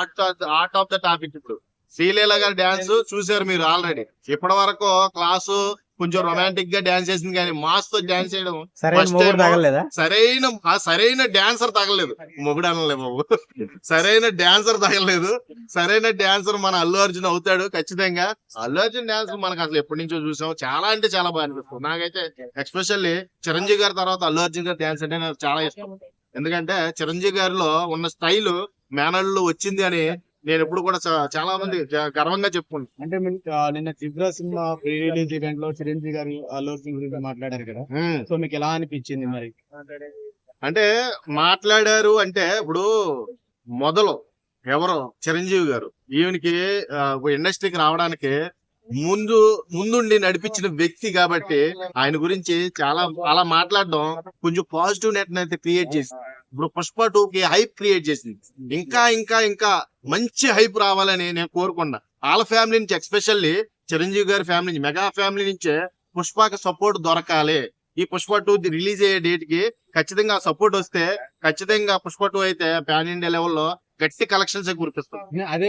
Art of the topic ఇప్పుడు. శ్రీలీల గారి dance చూసారు మీరు ఆల్రెడీ ఇప్పటి వరకు క్లాసు కొంచెం రొమాంటిక్గా డాన్స్ చేసింది కానీ మాస్తో డాన్స్ చేయడం సరైన సరైన డాన్సర్ తగలేదు. మొగుడు అనలే బాబు. సరైన డాన్సర్ తగలేదు. సరైన డాన్సర్ మన అల్లు అర్జున్ అవుతాడు ఖచ్చితంగా. అల్లు అర్జున్ డాన్స్ మనకు అసలు ఎప్పటి నుంచో చూసాం. చాలా అంటే చాలా బాగా అనిపిస్తుంది. నాకైతే ఎస్పెషల్లీ చిరంజీవి గారి తర్వాత అల్లు అర్జున్ గారి డాన్స్ అంటే నాకు చాలా ఇష్టం. ఎందుకంటే చిరంజీవి గారిలో ఉన్న స్టైల్ మేనల్లో వచ్చింది అని నేను ఎప్పుడు కూడా చాలా మంది గర్వంగా చెప్పుకుంటాను. అంటే నిన్న చిత్ర సినిమా ప్రీ రిలీజ్ ఈవెంట్లో చిరంజీవి గారు అల్లు అర్జున్ గురించి మాట్లాడారు కదా. సో మీకు ఎలా అనిపించింది మరి? అంటే మాట్లాడారు అంటే ఇప్పుడు మొదలు ఎవరు? చిరంజీవి గారు. ఈయనకి ఇండస్ట్రీకి రావడానికి ముందు ముందుండి నడిపించిన వ్యక్తి కాబట్టి ఆయన గురించి చాలా అలా మాట్లాడడం కొంచెం పాజిటివ్ నెట్ అయితే క్రియేట్ చేసింది. ఇప్పుడు పుష్ప టూ కి హైప్ క్రియేట్ చేసింది. ఇంకా ఇంకా ఇంకా మంచి హైప్ రావాలని నేను కోరుకున్నా. వాళ్ళ ఫ్యామిలీ నుంచి ఎక్స్పెషల్లీ చిరంజీవి గారి ఫ్యామిలీ నుంచి మెగా ఫ్యామిలీ నుంచే పుష్పకి సపోర్ట్ దొరకాలి. ఈ పుష్ప టూ రిలీజ్ అయ్యే డేట్కి ఖచ్చితంగా సపోర్ట్ వస్తే ఖచ్చితంగా పుష్ప టూ అయితే పాన్ ఇండియా లెవెల్లో గట్టి కలెక్షన్స్ కురిపిస్తుంది. అదే